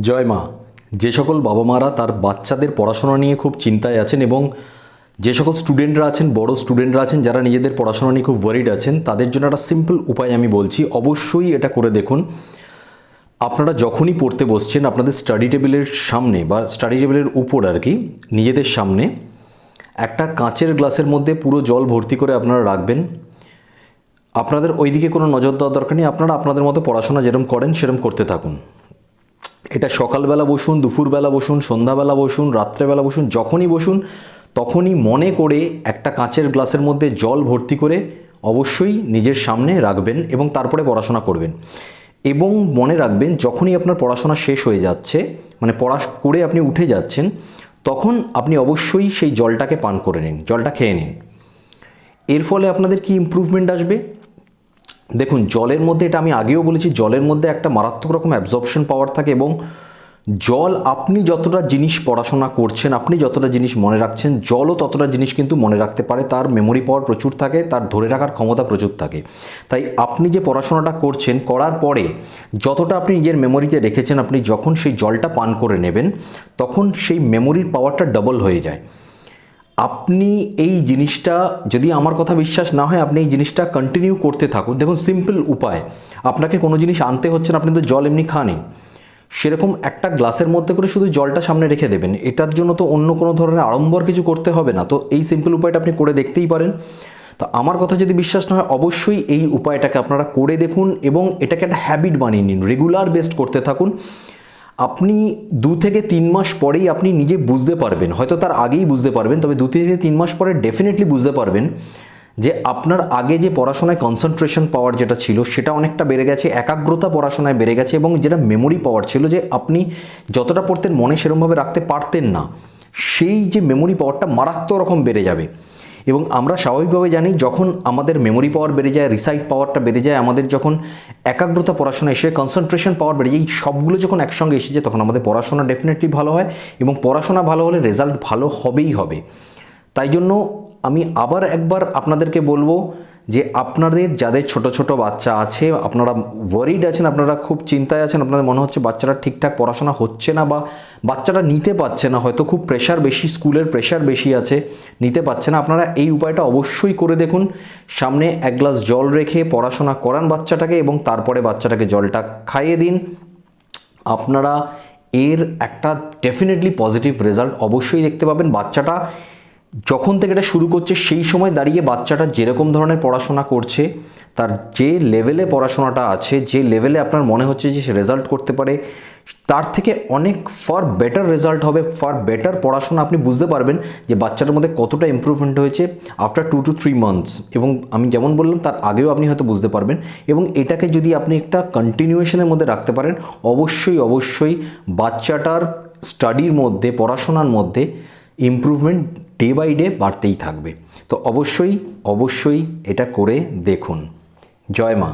জয় মা। যে সকল বাবা মারা তার বাচ্চাদের পড়াশোনা নিয়ে খুব চিন্তায় আছেন এবং যে সকল স্টুডেন্টরা আছেন, বড় স্টুডেন্টরা আছেন, যারা নিজেদের পড়াশোনা নিয়ে খুব ওয়ারিড আছেন, তাদের জন্য একটা সিম্পল উপায় আমি বলছি। অবশ্যই এটা করে দেখুন। আপনারা যখনই পড়তে বসছেন, আপনাদের স্টাডি টেবিলের সামনে বা স্টাডি টেবিলের উপর আর কি, নিজেদের সামনে একটা কাঁচের গ্লাসের মধ্যে পুরো জল ভর্তি করে আপনারা রাখবেন। আপনাদের ওইদিকে কোনো নজর দেওয়ার দরকার নেই। আপনারা আপনাদের মতো পড়াশোনা যেরকম করেন সেরকম করতে থাকুন। এটা সকালবেলা বসুন, দুপুরবেলা বসুন, সন্ধ্যাবেলা বসুন, রাত্রেবেলা বসুন, যখনই বসুন, তখনই মনে করে একটা কাঁচের গ্লাসের মধ্যে জল ভর্তি করে অবশ্যই নিজের সামনে রাখবেন এবং তারপরে পড়াশোনা করবেন। এবং মনে রাখবেন, যখনই আপনার পড়াশোনা শেষ হয়ে যাচ্ছে মানে পড়া করে আপনি উঠে যাচ্ছেন, তখন আপনি অবশ্যই সেই জলটাকে পান করে নিন, জলটা খেয়ে নিন। এর ফলে আপনাদের কি ইমপ্রুভমেন্ট আসবে? দেখুন, জলের মধ্যে, এটা আমি আগেও বলেছি, জলের মধ্যে একটা মারাত্মক রকম অ্যাবজর্পশন পাওয়ার থাকে এবং জল আপনি যতটা জিনিস পড়াশোনা করছেন, আপনি যতটা জিনিস মনে রাখছেন, জলও ততটা জিনিস কিন্তু মনে রাখতে পারে। তার মেমোরি পাওয়ার প্রচুর থাকে, তার ধরে রাখার ক্ষমতা প্রচুর থাকে। তাই আপনি যে পড়াশোনাটা করছেন, করার পরে যতটা আপনি নিজের মেমোরিতে রেখেছেন, আপনি যখন সেই জলটা পান করে নেবেন, তখন সেই মেমোরির পাওয়ারটা ডবল হয়ে যায়। আপনি এই জিনিসটা যদি আমার কথা বিশ্বাস না হয়, আপনি এই জিনিসটা কন্টিনিউ করতে থাকুন। দেখুন সিম্পল উপায়। আপনাকে কোনো জিনিস আনতে হচ্ছে না, আপনি তো জল এমনি খানই সেরকম একটা গ্লাসের মধ্যে করে শুধু জলটা সামনে রেখে দেবেন। এটার জন্য তো অন্য কোনো ধরনের আড়ম্বর কিছু করতে হবে না। তো এই সিম্পল উপায়টা আপনি করে দেখতেই পারেন। তো আমার কথা যদি বিশ্বাস না হয়, অবশ্যই এই উপায়টাকে আপনারা করে দেখুন এবং এটাকে একটা হ্যাবিট বানিয়ে নিন। রেগুলার বেস্ট করতে থাকুন। আপনি দু থেকে তিন মাস পরেই আপনি নিজে বুঝতে পারবেন, হয়তো তার আগেই বুঝতে পারবেন, তবে দু থেকে তিন মাস পরে ডেফিনেটলি বুঝতে পারবেন যে আপনার আগে যে পড়াশোনায় কনসেন্ট্রেশন পাওয়ার যেটা ছিল, সেটা অনেকটা বেড়ে গেছে, একাগ্রতা পড়াশোনায় বেড়ে গেছে এবং যেটা মেমোরি পাওয়ার ছিল যে আপনি যতটা পড়তেন মনে সেরকমভাবে রাখতে পারতেন না, সেই যে মেমোরি পাওয়ারটা মারাত্মক রকম বেড়ে যাবে। এবং আমরা স্বাভাবিকভাবে জানি যখন আমাদের মেমোরি পাওয়ার বেড়ে যায় রিসাইট পাওয়ারটা বেড়ে যায়, আমাদের যখন একাগ্রতা পড়াশোনা এসে কনসেন্ট্রেশন পাওয়ার বেড়ে যায়, এই সবগুলো যখন একসঙ্গে এসে যায়, তখন আমাদের পড়াশোনা ডেফিনেটলি ভালো হয় এবং পড়াশোনা ভালো হলে রেজাল্ট ভালো হবেই হবে। তাই জন্য আমি আবার একবার আপনাদেরকে বলব যে আপনাদের যাদের ছোট ছোট বাচ্চা আছে, আপনারা ওয়ারিড আছেন, আপনারা খুব চিন্তায় আছেন, আপনাদের মনে হচ্ছে বাচ্চারা ঠিকঠাক পড়াশোনা হচ্ছে না বা বাচ্চারা নিতে পারছে না, হয়তো খুব প্রেশার বেশি, স্কুলের প্রেশার বেশি আছে, নিতে পারছে না। আপনারা এই উপায়টা অবশ্যই করে দেখুন। সামনে এক গ্লাস জল রেখে পড়াশোনা করান বাচ্চাটাকে এবং তারপরে বাচ্চাটাকে জলটা খাইয়ে দিন। আপনারা এর একটা ডেফিনেটলি পজিটিভ রেজাল্ট অবশ্যই দেখতে পাবেন। বাচ্চাটা যখন থেকে এটা শুরু করছে, সেই সময় দাঁড়িয়ে বাচ্চাটা যেরকম ধরনের পড়াশোনা করছে, তার যে লেভেলে পড়াশোনাটা আছে, যে লেভেলে আপনার মনে হচ্ছে যে সে রেজাল্ট করতে পারে, তার থেকে অনেক ফার বেটার রেজাল্ট হবে ফার বেটার পড়াশোনা আপনি বুঝতে পারবেন যে বাচ্চাটার মধ্যে কতটা ইম্প্রুভমেন্ট হয়েছে after two to three months এবং আমি যেমন বললাম, তার আগেও আপনি হয়তো বুঝতে পারবেন। এবং এটাকে যদি আপনি একটা কন্টিনিউয়েশনের মধ্যে রাখতে পারেন, অবশ্যই অবশ্যই বাচ্চাটার স্টাডির মধ্যে, পড়াশোনার মধ্যে ইমপ্রুভমেন্ট ডে বাই ডে বাড়তেই থাকবে। তো অবশ্যই অবশ্যই এটা করে দেখুন। জয় মা।